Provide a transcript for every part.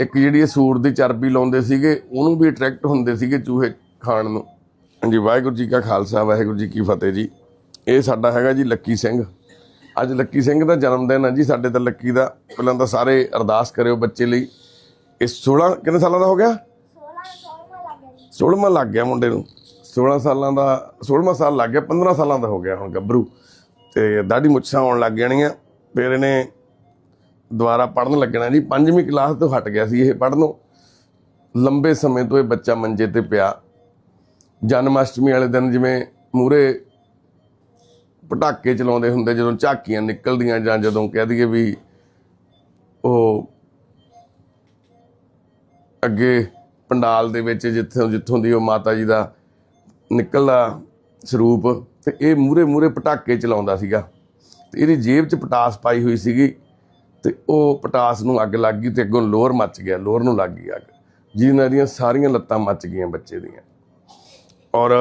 ਇੱਕ ਜਿਹੜੀ ਇਹ ਸੂਰ ਦੀ ਚਰਬੀ ਲਾਉਂਦੇ ਸੀਗੇ, ਉਹਨੂੰ ਵੀ ਅਟਰੈਕਟ ਹੁੰਦੇ ਸੀਗੇ ਚੂਹੇ ਖਾਣ ਨੂੰ। ਹਾਂਜੀ, ਵਾਹਿਗੁਰੂ ਜੀ ਕਾ ਖਾਲਸਾ, ਵਾਹਿਗੁਰੂ ਜੀ ਕੀ ਫਤਿਹ ਜੀ। ਇਹ ਸਾਡਾ ਹੈਗਾ ਜੀ ਲੱਕੀ ਸਿੰਘ। ਅੱਜ ਲੱਕੀ ਸਿੰਘ ਦਾ ਜਨਮ ਦਿਨ ਹੈ ਜੀ, ਸਾਡੇ ਤਾਂ ਲੱਕੀ ਦਾ ਪਹਿਲਾਂ ਤਾਂ ਸਾਰੇ ਅਰਦਾਸ ਕਰਿਓ ਬੱਚੇ ਲਈ। ਇਹ 16 ਕਿੰਨੇ ਸਾਲਾਂ ਦਾ ਹੋ ਗਿਆ? 16ਵਾਂ ਲੱਗ ਗਿਆ ਮੁੰਡੇ ਨੂੰ। 16 ਸਾਲਾਂ ਦਾ 16ਵਾਂ ਸਾਲ ਲੱਗ ਗਿਆ 15 ਸਾਲਾਂ ਦਾ ਹੋ ਗਿਆ ਹੁਣ ਗੱਭਰੂ। ਤੇ ਦਾੜੀ ਮੁੱਛਾਂ ਆਉਣ ਲੱਗ ਜਾਣੀਆਂ। ਫਿਰ ਇਹਨੇ ਦੁਬਾਰਾ ਪੜਨ ਲੱਗਣਾ ਜੀ। ਪੰਜਵੀਂ ਕਲਾਸ ਤੋਂ ਹਟ ਗਿਆ ਸੀ ਇਹ ਪੜਨੋਂ ਲੰਬੇ ਸਮੇਂ ਤੋਂ ਇਹ ਬੱਚਾ ਮੰਜੇ ਤੇ ਪਿਆ। ਜਨਮ ਅਸ਼ਟਮੀ ਵਾਲੇ ਦਿਨ ਜਿਵੇਂ ਮੂਰੇ ਪਟਾਕੇ ਚਲਾਉਂਦੇ ਹੁੰਦੇ, ਜਦੋਂ ਝਾਕੀਆਂ ਨਿਕਲਦੀਆਂ ਜਾਂ ਜਦੋਂ ਕਹਿ ਦਈਏ ਵੀ ਉਹ ਅੱਗੇ ਪੰਡਾਲ ਦੇ ਵਿੱਚ ਜਿੱਥੋਂ ਜਿੱਥੋਂ ਦੀ ਉਹ ਮਾਤਾ ਜੀ ਦਾ ਨਿਕਲਦਾ ਸਰੂਪ, ਤੇ ਇਹ ਮੂਰੇ ਮੂਰੇ ਪਟਾਕੇ ਚਲਾਉਂਦਾ ਸੀਗਾ। ਤੇ ਇਹਦੀ ਜੇਬ 'ਚ ਪਟਾਸ ਪਾਈ ਹੋਈ ਸੀਗੀ। ਤੇ ਉਹ ਪਟਾਸ ਨੂੰ ਅੱਗ ਲੱਗ ਗਈ ਤੇ ਅੱਗੋਂ ਲੋਰ ਮੱਚ ਗਿਆ, ਲੋਰ ਨੂੰ ਲੱਗ ਗਈ ਅੱਗ। ਜਿਹਨਾਂ ਦੀਆਂ ਸਾਰੀਆਂ ਲੱਤਾਂ ਮੱਚ ਗਈਆਂ ਬੱਚੇ ਦੀਆਂ। ਔਰ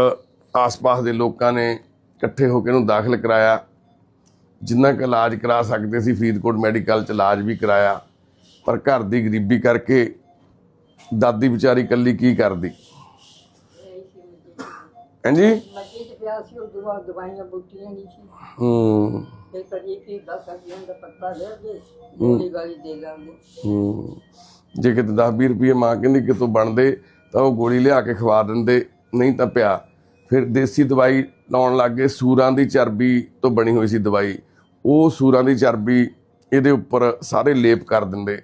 ਆਸ-ਪਾਸ ਦੇ ਲੋਕਾਂ ਨੇ ਇਕੱਠੇ ਹੋ ਕੇ ਇਹਨੂੰ ਦਾਖਲ ਕਰਾਇਆ। ਜਿੰਨਾ ਕੁ ਇਲਾਜ ਕਰਾ ਸਕਦੇ ਸੀ, ਫਰੀਦਕੋਟ ਮੈਡੀਕਲ ਚ ਇਲਾਜ ਵੀ ਕਰਾਇਆ। ਪਰ ਘਰ ਦੀ ਗਰੀਬੀ ਕਰਕੇ ਦਾਦੀ ਵਿਚਾਰੀ ਇਕੱਲੀ ਕੀ ਕਰਦੀ? ਹਾਂਜੀ? ਪਿਆ ਸੀ ਉਹ ਦੁਆ ਦਵਾਈਆਂ ਬੁੱਟੀਆਂ ਨਹੀਂ ਸੀ। ਹੂੰ। ਤੇ ਕਦੀ ਕੀ ਦਸ ਅਗਿਆਂ ਦਾ ਪੱਤਾ ਦੇ ਦੇ ਗੋਲੀ ਗਾਲੀ ਦੇ ਜਾਂਦੇ ਹੂੰ। ਜੇ ਕਿਤੇ 10 20 ਰੁਪਏ ਮਾਂ ਕਹਿੰਦੀ ਕਿਤੋਂ ਬਣਦੇ ਤਾਂ ਉਹ ਗੋਲੀ ਲਿਆ ਕੇ ਖਵਾ ਦਿੰਦੇ ਨਹੀਂ ਤਾਂ ਪਿਆ। ਫਿਰ ਦੇਸੀ ਦਵਾਈ ਲਾਉਣ ਲੱਗ ਗਏ ਸੂਰਾਂ ਦੀ ਚਰਬੀ ਤੋਂ ਬਣੀ ਹੋਈ ਸੀ ਦਵਾਈ। ਉਹ ਸੂਰਾਂ ਦੀ ਚਰਬੀ ਇਹਦੇ ਉੱਪਰ ਸਾਰੇ ਲੇਪ ਕਰ ਦਿੰਦੇ।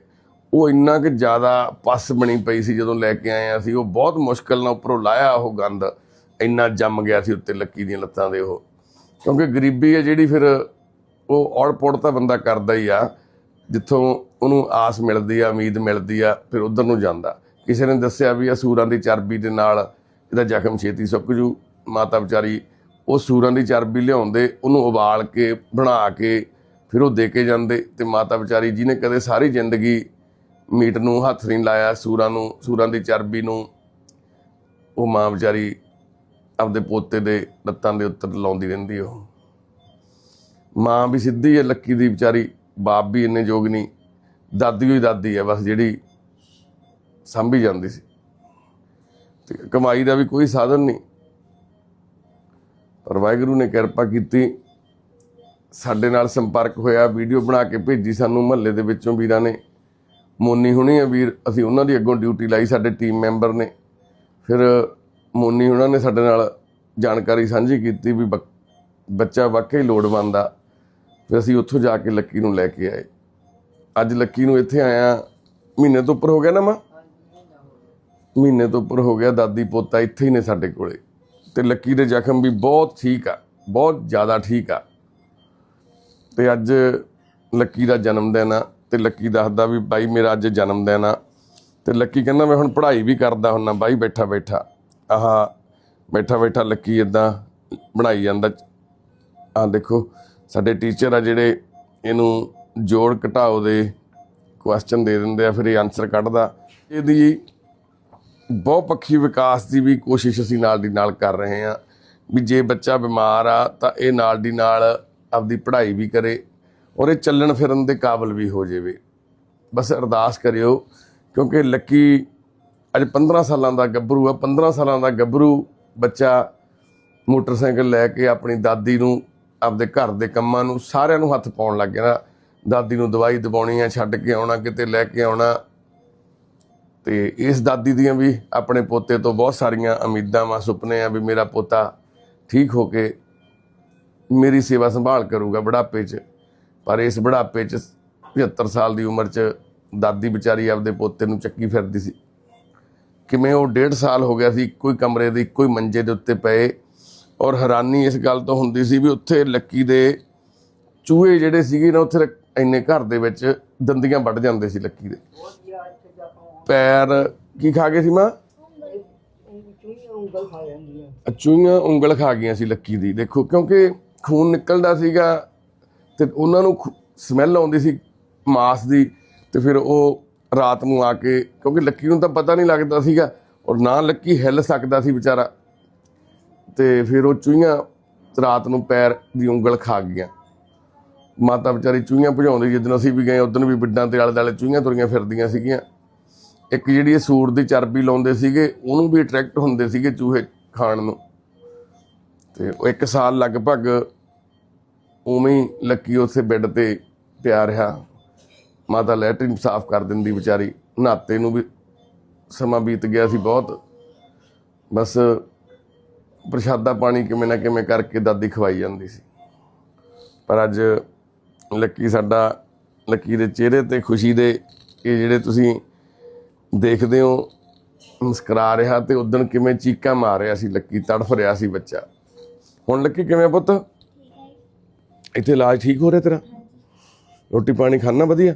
ਉਹ ਇੰਨਾ ਕਿ ਜ਼ਿਆਦਾ ਪਸ ਬਣੀ ਪਈ ਸੀ ਜਦੋਂ ਲੈ ਕੇ ਆਏ ਅਸੀਂ ਉਹ ਬਹੁਤ ਮੁਸ਼ਕਲ ਨਾਲ ਉੱਪਰੋਂ ਲਾਇਆ ਉਹ ਗੰਦ। ਇੰਨਾ ਜੰਮ ਗਿਆ ਸੀ ਉੱਤੇ ਲੱਕੀ ਦੀਆਂ ਲੱਤਾਂ ਦੇ ਉਹ। ਕਿਉਂਕਿ ਗਰੀਬੀ ਹੈ ਜਿਹੜੀ ਫਿਰ ਉਹ ਔੜ ਪੌੜ ਤਾਂ ਬੰਦਾ ਕਰਦਾ ਹੀ ਆ। ਜਿੱਥੋਂ ਉਹਨੂੰ ਆਸ ਮਿਲਦੀ ਆ, ਉਮੀਦ ਮਿਲਦੀ ਆ, ਫਿਰ ਉਧਰ ਨੂੰ ਜਾਂਦਾ। ਕਿਸੇ ਨੇ ਦੱਸਿਆ ਵੀ ਆ ਸੂਰਾਂ ਦੀ ਚਰਬੀ ਦੇ ਨਾਲ ਇਹਦਾ ਜ਼ਖਮ ਛੇਤੀ ਸੁੱਕ ਜੂ। ਮਾਤਾ ਵਿਚਾਰੀ ਉਹ ਸੂਰਾਂ ਦੀ ਚਰਬੀ ਲਿਆਉਂਦੇ, ਉਹਨੂੰ ਉਬਾਲ ਕੇ, ਬਣਾ ਕੇ, ਫਿਰ ਉਹ ਦੇ ਕੇ ਜਾਂਦੇ ਤੇ ਮਾਤਾ ਵਿਚਾਰੀ ਜਿਹਨੇ ਕਦੇ ਸਾਰੀ ਜ਼ਿੰਦਗੀ ਮੀਟ ਨੂੰ ਹੱਥ ਨਹੀਂ ਲਾਇਆ, ਸੂਰਾਂ ਨੂੰ, ਸੂਰਾਂ ਦੀ ਚਰਬੀ ਨੂੰ, ਉਹ ਮਾਂ ਵਿਚਾਰੀ ਆਪਦੇ ਪੋਤੇ ਦੇ ਲੱਤਾਂ ਦੇ ਉੱਤੇ ਲਾਉਂਦੀ ਰਹਿੰਦੀ ਉਹ। ਮਾਂ ਵੀ ਸਿੱਧੀ ਹੈ ਲੱਕੀ ਦੀ, ਵਿਚਾਰੀ ਬਾਪ ਵੀ ਇੰਨੇ ਯੋਗ ਨਹੀਂ। ਦਾਦੀ ਹੋਈ ਦਾਦੀ ਹੈ ਬਸ ਜਿਹੜੀ ਸੰਭੀ ਜਾਂਦੀ ਸੀ। ਤੇ ਕਮਾਈ ਦਾ ਵੀ ਕੋਈ ਸਾਧਨ ਨਹੀਂ। ਪਰ ਵਾਹਿਗੁਰੂ ਨੇ ਕਿਰਪਾ ਕੀਤੀ। ਸਾਡੇ ਨਾਲ ਸੰਪਰਕ ਹੋਇਆ, ਵੀਡੀਓ ਬਣਾ ਕੇ ਭੇਜੀ ਸਾਨੂੰ ਮਹੱਲੇ ਦੇ ਵਿੱਚੋਂ ਵੀਰਾਂ ਨੇ। ਮੋਨੀ ਹੁਣੀ ਆ ਵੀਰ, ਅਸੀਂ ਉਹਨਾਂ ਦੀ ਅੱਗੋਂ ਡਿਊਟੀ ਲਾਈ, ਸਾਡੇ ਟੀਮ ਮੈਂਬਰ ਨੇ। ਫਿਰ ਮੋਨੀ ਉਹਨਾਂ ਨੇ ਸਾਡੇ ਨਾਲ ਜਾਣਕਾਰੀ ਸਾਂਝੀ ਕੀਤੀ ਵੀ ਬੱਕ- ਬੱਚਾ ਵਾਕਈ ਲੋੜਵੰਦ ਆ। ਫਿਰ ਅਸੀਂ ਉੱਥੋਂ ਜਾ ਕੇ ਲੱਕੀ ਨੂੰ ਲੈ ਕੇ ਆਏ। ਅੱਜ ਲੱਕੀ ਨੂੰ ਇੱਥੇ ਆਇਆ ਮਹੀਨੇ ਤੋਂ ਉੱਪਰ ਹੋ ਗਿਆ ਨਾ ਮਾਂ? ਮਹੀਨੇ ਤੋਂ ਉੱਪਰ ਹੋ ਗਿਆ, ਦਾਦੀ ਪੋਤਾ ਇੱਥੇ ਹੀ ਨੇ ਸਾਡੇ ਕੋਲੇ। ਤੇ ਲੱਕੀ ਦੇ ਜ਼ਖਮ ਵੀ ਬਹੁਤ ਠੀਕ ਆ, ਬਹੁਤ ਜ਼ਿਆਦਾ ਠੀਕ ਆ। ਤੇ ਅੱਜ ਲੱਕੀ ਦਾ ਜਨਮ ਦਿਨ ਆ ਤੇ ਲੱਕੀ ਦੱਸਦਾ ਵੀ ਬਾਈ ਮੇਰਾ ਅੱਜ ਜਨਮ ਦਿਨ ਆ। ਤੇ ਲੱਕੀ ਕਹਿੰਦਾ ਮੈਂ ਹੁਣ ਪੜ੍ਹਾਈ ਵੀ ਕਰਦਾ ਹੁੰਨਾ, ਬਾਈ ਬੈਠਾ ਬੈਠਾ ਆਹ ਬੈਠਾ ਬੈਠਾ ਲੱਕੀ ਇਦਾਂ ਬਣਾਈ ਜਾਂਦਾ। ਆ ਦੇਖੋ, ਸਾਡੇ ਟੀਚਰ ਆ ਜਿਹੜੇ ਇਹਨੂੰ ਜੋੜ ਘਟਾਓ ਦੇ ਕੁਐਸਚਨ ਦੇ ਦਿੰਦੇ ਆ, ਫਿਰ ਇਹ ਆਨਸਰ ਕੱਢਦਾ। ਇਹਦੀ ਬਹੁਪੱਖੀ ਵਿਕਾਸ ਦੀ ਵੀ ਕੋਸ਼ਿਸ਼ ਅਸੀਂ ਨਾਲ ਦੀ ਨਾਲ ਕਰ ਰਹੇ ਹਾਂ ਵੀ ਜੇ ਬੱਚਾ ਬਿਮਾਰ ਆ ਤਾਂ ਇਹ ਨਾਲ ਦੀ ਨਾਲ ਆਪਦੀ ਪੜ੍ਹਾਈ ਵੀ ਕਰੇ ਔਰ ਇਹ ਚੱਲਣ ਫਿਰਨ ਦੇ ਕਾਬਿਲ ਵੀ ਹੋ ਜਾਵੇ। ਬਸ ਅਰਦਾਸ ਕਰਿਓ, ਕਿਉਂਕਿ ਲੱਕੀ ਅੱਜ 15 ਸਾਲਾਂ ਦਾ ਗੱਭਰੂ ਆ 15 ਸਾਲਾਂ ਦਾ ਗੱਭਰੂ ਬੱਚਾ ਮੋਟਰਸਾਈਕਲ ਲੈ ਕੇ ਆਪਣੀ ਦਾਦੀ ਨੂੰ, ਆਪਦੇ ਘਰ ਦੇ ਕੰਮਾਂ ਨੂੰ ਸਾਰਿਆਂ ਨੂੰ ਹੱਥ ਪਾਉਣ ਲੱਗ ਗਿਆ। ਨਾ ਦਾਦੀ ਨੂੰ ਦਵਾਈ ਦਵਾਉਣੀ ਆ ਛੱਡ ਕੇ ਆਉਣਾ, ਕਿਤੇ ਲੈ ਕੇ ਆਉਣਾ। ਤੇ ਇਸ ਦਾਦੀ ਦੀਆਂ ਵੀ ਆਪਣੇ ਪੋਤੇ ਤੋਂ ਬਹੁਤ ਸਾਰੀਆਂ ਉਮੀਦਾਂ ਵਾ, ਸੁਪਨੇ ਆ ਵੀ ਮੇਰਾ ਪੋਤਾ ਠੀਕ ਹੋ ਕੇ ਮੇਰੀ ਸੇਵਾ ਸੰਭਾਲ ਕਰੂਗਾ ਬੁਢਾਪੇ 'ਚ। ਪਰ ਇਸ ਬੁਢਾਪੇ 'ਚ 75 ਸਾਲ ਦੀ ਉਮਰ 'ਚ ਦਾਦੀ ਵਿਚਾਰੀ ਆਪਦੇ ਪੋਤੇ ਨੂੰ ਚੱਕੀ ਫਿਰਦੀ ਸੀ। ਕਿਵੇਂ ਉਹ ਡੇਢ ਸਾਲ ਹੋ ਗਿਆ ਸੀ, ਇੱਕੋ ਹੀ ਕਮਰੇ ਦੇ, ਇੱਕੋ ਹੀ ਮੰਜੇ ਦੇ ਉੱਤੇ ਪਏ। ਔਰ ਹੈਰਾਨੀ ਇਸ ਗੱਲ ਤੋਂ ਹੁੰਦੀ ਸੀ ਵੀ ਉੱਥੇ ਲੱਕੀ ਦੇ ਚੂਹੇ ਜਿਹੜੇ ਸੀਗੇ ਨਾ, ਉੱਥੇ ਇੰਨੇ ਘਰ ਦੇ ਵਿੱਚ ਦੰਦੀਆਂ ਵੱਢ ਜਾਂਦੇ ਸੀ ਲੱਕੀ ਦੇ। ਪੈਰ ਕੀ ਖਾ ਗਏ ਸੀ ਮਾਂ? ਚੂਹੀਆਂ ਉਂਗਲ ਖਾ ਗਈਆਂ ਸੀ ਲੱਕੀ ਦੀ। ਦੇਖੋ, ਕਿਉਂਕਿ ਖੂਨ ਨਿਕਲਦਾ ਸੀਗਾ ਤੇ ਉਹਨਾਂ ਨੂੰ ਸਮੈਲ ਆਉਂਦੀ ਸੀ ਮਾਸ ਦੀ ਤੇ ਫਿਰ ਉਹ ਰਾਤ ਨੂੰ ਆ ਕੇ, ਕਿਉਂਕਿ ਲੱਕੀ ਨੂੰ ਤਾਂ ਪਤਾ ਨਹੀਂ ਲੱਗਦਾ ਸੀਗਾ ਔਰ ਨਾ ਲੱਕੀ ਹਿੱਲ ਸਕਦਾ ਸੀ ਵਿਚਾਰਾ। ਤੇ ਫਿਰ ਉਹ ਚੂਹੀਆਂ ਰਾਤ ਨੂੰ ਪੈਰ ਦੀ ਉਂਗਲ ਖਾ ਗਈਆਂ। ਮਾਤਾ ਵਿਚਾਰੀ ਚੂਹੀਆਂ ਭਜਾਉਂਦੀ ਜਿੱਦਣ ਅਸੀਂ ਵੀ ਗਏ, ਉਦੋਂ ਵੀ ਬਿੱਡਾਂ ਤੇ ਆਲੇ ਦੁਆਲੇ ਚੂਹੀਆਂ ਤੁਰੀਆਂ ਫਿਰਦੀਆਂ ਸੀਗੀਆਂ। ਇੱਕ ਜਿਹੜੀ ਇਹ ਸੂਰ ਦੀ ਚਰਬੀ ਲਾਉਂਦੇ ਸੀਗੇ, ਉਹਨੂੰ ਵੀ ਅਟਰੈਕਟ ਹੁੰਦੇ ਸੀਗੇ ਚੂਹੇ ਖਾਣ ਨੂੰ। ਤੇ ਉਹ ਇੱਕ ਸਾਲ ਲਗਭਗ ਉਵੇਂ ਹੀ ਲੱਕੀ ਉਸੇ ਬੈੱਡ ਤੇ ਪਿਆ ਰਿਹਾ। ਮਾਤਾ ਲੈਟਰਿਨ ਸਾਫ਼ ਕਰ ਦਿੰਦੀ ਵਿਚਾਰੀ। ਨਹਾਤੇ ਨੂੰ ਵੀ ਸਮਾਂ ਬੀਤ ਗਿਆ ਸੀ ਬਹੁਤ। ਬਸ ਪ੍ਰਸ਼ਾਦਾ ਪਾਣੀ ਕਿਵੇਂ ਨਾ ਕਿਵੇਂ ਕਰਕੇ ਦਾਦੀ ਖਵਾਈ ਜਾਂਦੀ ਸੀ। ਪਰ ਅੱਜ ਲੱਕੀ ਸਾਡਾ ਲੱਕੀ ਦੇ ਚਿਹਰੇ ਤੇ ਖੁਸ਼ੀ ਦੇ ਇਹ ਜਿਹੜੇ ਤੁਸੀਂ ਦੇਖਦੇ ਹੋ ਮੁਸਕਰਾ ਰਿਹਾ ਤੇ ਉਦੋਂ ਕਿਵੇਂ ਚੀਕਾਂ ਮਾਰ ਰਿਹਾ ਸੀ ਲੱਕੀ ਤੜਫ ਰਿਹਾ ਸੀ ਬੱਚਾ। ਹੁਣ ਲੱਕੀ ਕਿਵੇਂ ਪੁੱਤ? ਇੱਥੇ ਇਲਾਜ ਠੀਕ ਹੋ ਰਿਹਾ ਤੇਰਾ? ਰੋਟੀ ਪਾਣੀ ਖਾਣਾ ਵਧੀਆ?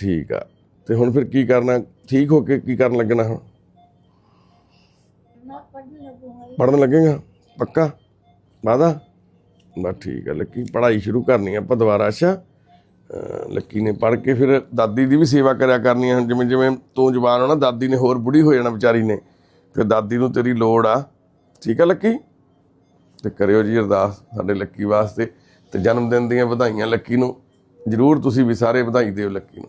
ਠੀਕ ਆ। ਤੇ ਹੁਣ ਫਿਰ ਕੀ ਕਰਨਾ? ਠੀਕ ਹੋ ਕੇ ਕੀ ਕਰਨ ਲੱਗਣਾ ਹੁਣ। ਪੜਨ ਲੱਗੇਗਾ ਪੱਕਾ? ਵਾਦਾ? ਬਸ ਠੀਕ ਹੈ ਲੱਕੀ ਪੜ੍ਹਾਈ ਸ਼ੁਰੂ ਕਰਨੀ ਆ ਆਪਾਂ ਦੁਬਾਰਾ। ਅੱਛਾ? ਲੱਕੀ ਨੇ ਪੜ੍ਹ ਕੇ ਫਿਰ ਦਾਦੀ ਦੀ ਵੀ ਸੇਵਾ ਕਰਿਆ ਕਰਨੀ ਆ। ਜਿਵੇਂ ਜਿਵੇਂ ਤੂੰ ਜਵਾਨ ਹੋਣਾ ਦਾਦੀ ਨੇ ਹੋਰ ਬੁੜੀ ਹੋ ਜਾਣਾ ਵਿਚਾਰੀ ਨੇ ਫਿਰ ਦਾਦੀ ਨੂੰ ਤੇਰੀ ਲੋੜ ਆ। ਠੀਕ ਆ ਲੱਕੀ? ਤੇ ਕਰਿਓ ਜੀ ਅਰਦਾਸ ਸਾਡੇ ਲੱਕੀ ਵਾਸਤੇ। ਤੇ ਜਨਮ ਦਿਨ ਦੀਆਂ ਵਧਾਈਆਂ ਲੱਕੀ ਨੂੰ। ਜਰੂਰ ਤੁਸੀਂ ਵੀ ਸਾਰੇ ਵਧਾਈ ਦਿਓ ਲੱਕੀ ਨੂੰ।